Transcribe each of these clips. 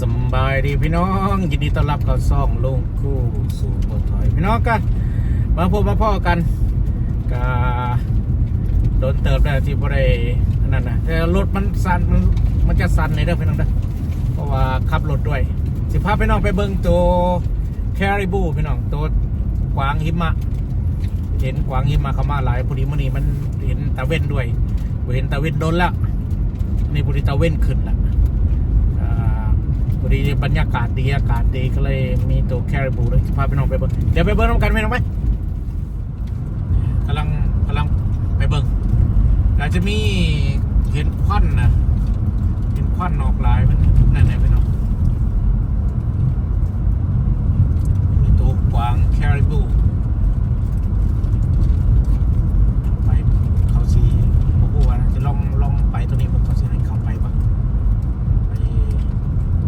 สบายดีพี่น้อง ยินดีต้อนรับเข้าซ่องลงคู่สู่บทถอยพี่น้องกันมาพบมาพ่อกันกาโดนเติบได้ที่บริอันนั้นนะแต่รถมันสั่นมันมันจะสั่นในเด้อพี่น้องเด้อเพราะว่าขับรถด้วย สิพาพี่น้องไปเบิ่งตัวแคริบูพี่น้องตัวกวางหิมะ เห็นกวางหิมะเข้ามาหลายพอดีมื่อนี้มันเห็นตะเว้นด้วยเห็นตะเว้นโดนแล้วนี่พอดีตะเว้นขึ้นแล้ว พอดีบรรยากาศดีอากาศดีก็เลยมีตัวแคริบูเลยพาไปน้องไปเบิ้งเดี๋ยวไปเบิ้งน้ำกันไหมน้องไปกำลังกำลังไปเบิ้งอาจจะมีเห็นควันนะเห็นควันออกลายมันนั่นไหนไปน้องมีตัวกวางแคริบูไปเขาสีโอ้โหว่าจะลองลองไปตัวนี้ผมเขาสีให้เขาไปปะ ไป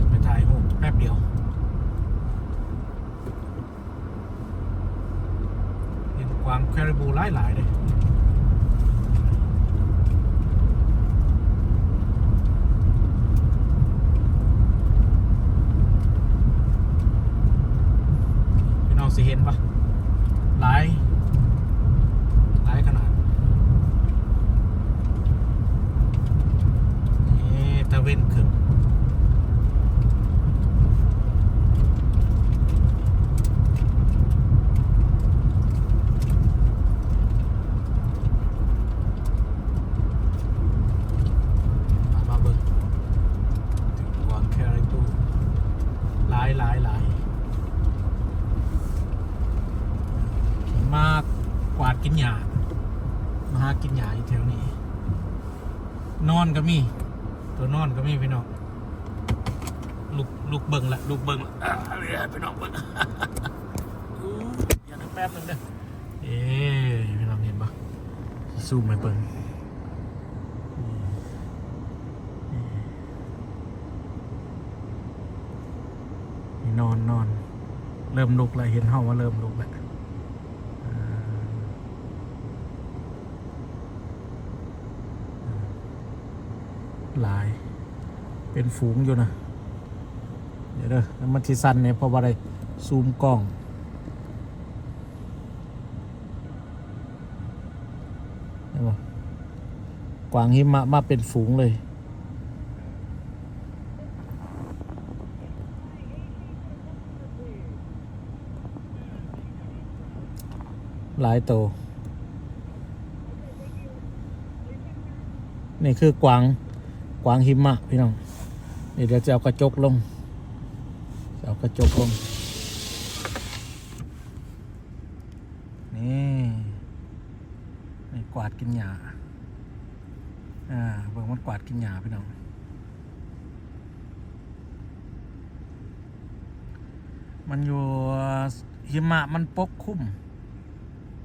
ไปถ่ายรูปแป๊บเดียว เห็นกวางแคริบูหลายหลายๆเลยพี่น้องสิเห็นปะหลายหลายขนาดนี่ตะเวนขึ้น มามาเบิ่งถึงกวางแคริบูหลายหลายหลายมาก กินหญ้ามาหากินหญ้าอยู่แถวนี้ นอนก็มี ตัวนอนก็มีพี่น้องลูกลูกเบิ่งละลูกเบิ่งละอ่าเรียกพี่น้องเบิ่งอย่านึกแป๊บนึงเด้อเอ๊ะพี่น้องเห็นปะซูมไปเบิ่งนี่นอนนอน เริ่มลุกแล้วเห็นห้องว่าเริ่มลุกแล้ว หลาย เป็นฝูงอยู่นะ เดี๋ยวเด้อมันที่สั้นเนี่ยเพราะว่าอะไรซูมกล้องเห็นปะกวางหิมะมาเป็นฝูงเลยหลายโตวนี่คือกวาง วางหิมะพี่น้องนี่เดี๋ยวจะเอากระจกลงจะเอากระจกลงนี่นี่กวาดกินหญ้าอ่าเบิ่งมันกวาดกินหญ้าพี่น้องมันอยู่หิมะมันปกคลุม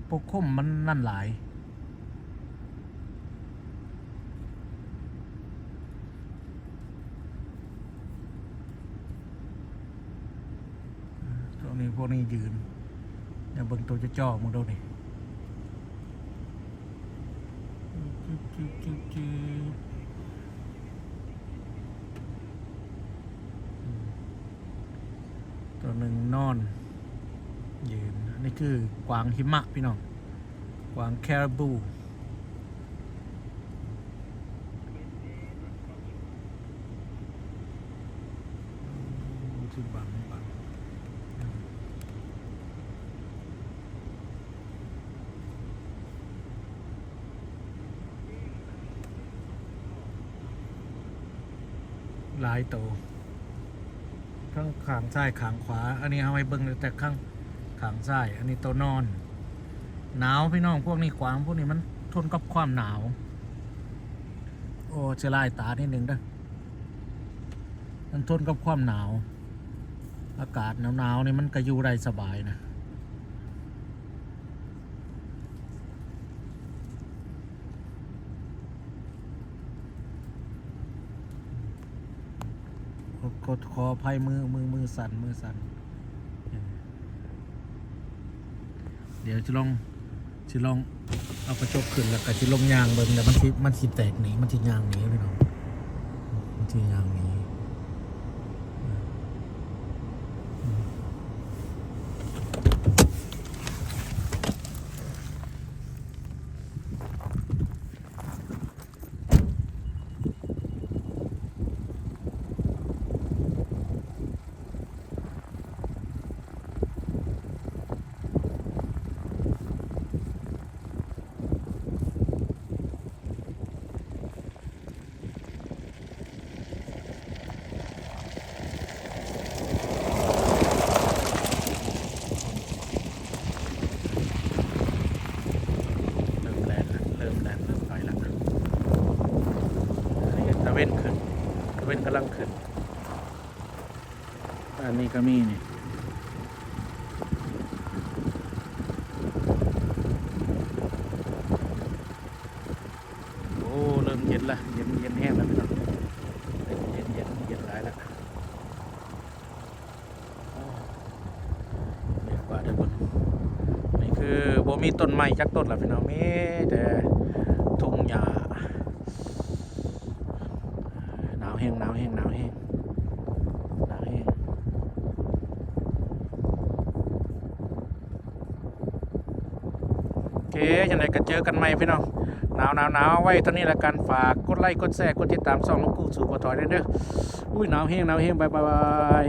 ปกคลุมมันนั่นหลาย ตั วนี้พวกนี้ยืนอย่าเบิ่งตัวจะจ่อมึงดูนี่ตัวหนึ่งนอน ยืน นี่คือกวางหิมะพี่น้อง กวางแครบูคือบังบัง หลายโตวข้างขางซ้ายขางขวา อันนี้เอาไว้เบิ่งแต่ข้างขางซ้าย อันนี้ตัวนอน หนาวพี่น้องพวกนี้กวางพวกนี้มันทนกับความหนาว โอ้เชลายตานิดนึงด้อมันทนกับความหนาว อากาศหนาวๆนี่มันก็อยู่ได้สบายนะ ขอขออภัยมือมือมือสั่นมือสั่นเดี๋ยวจะลองจะลองเอากระจกขึ้นแล้วก็จะลงยางเบิ้งแล้วมันสิมันสิแตกหนีมันสิยางหนีพี่น้องมันสิยางหนี เว้นกำลังขึ้นอันนี้ก็มีนี่โอ้เริ่มเย็นละเย็นเย็นแห้งแล้วเย็นเย็นเย็นหลายละเดี๋ยวว่าเดี๋นี่คือบ่มีต้นไม้จักต้นละพี่น้องมีแต่ทุ่งหญ้า แห้งหนาวแห้งหนาวแห้งหนาวแห้งโอเคยังไงก็เจอกันใหม่พี่น้องหนาวหนาวหนาวไว้เท่านี้ละกันฝากกดไลค์กดแชร์กดติดตามช่องลูกกูสู่ปอถอยด้วยเด้ออุ้ยหนาวแห้งหนาวแห้งบายบาย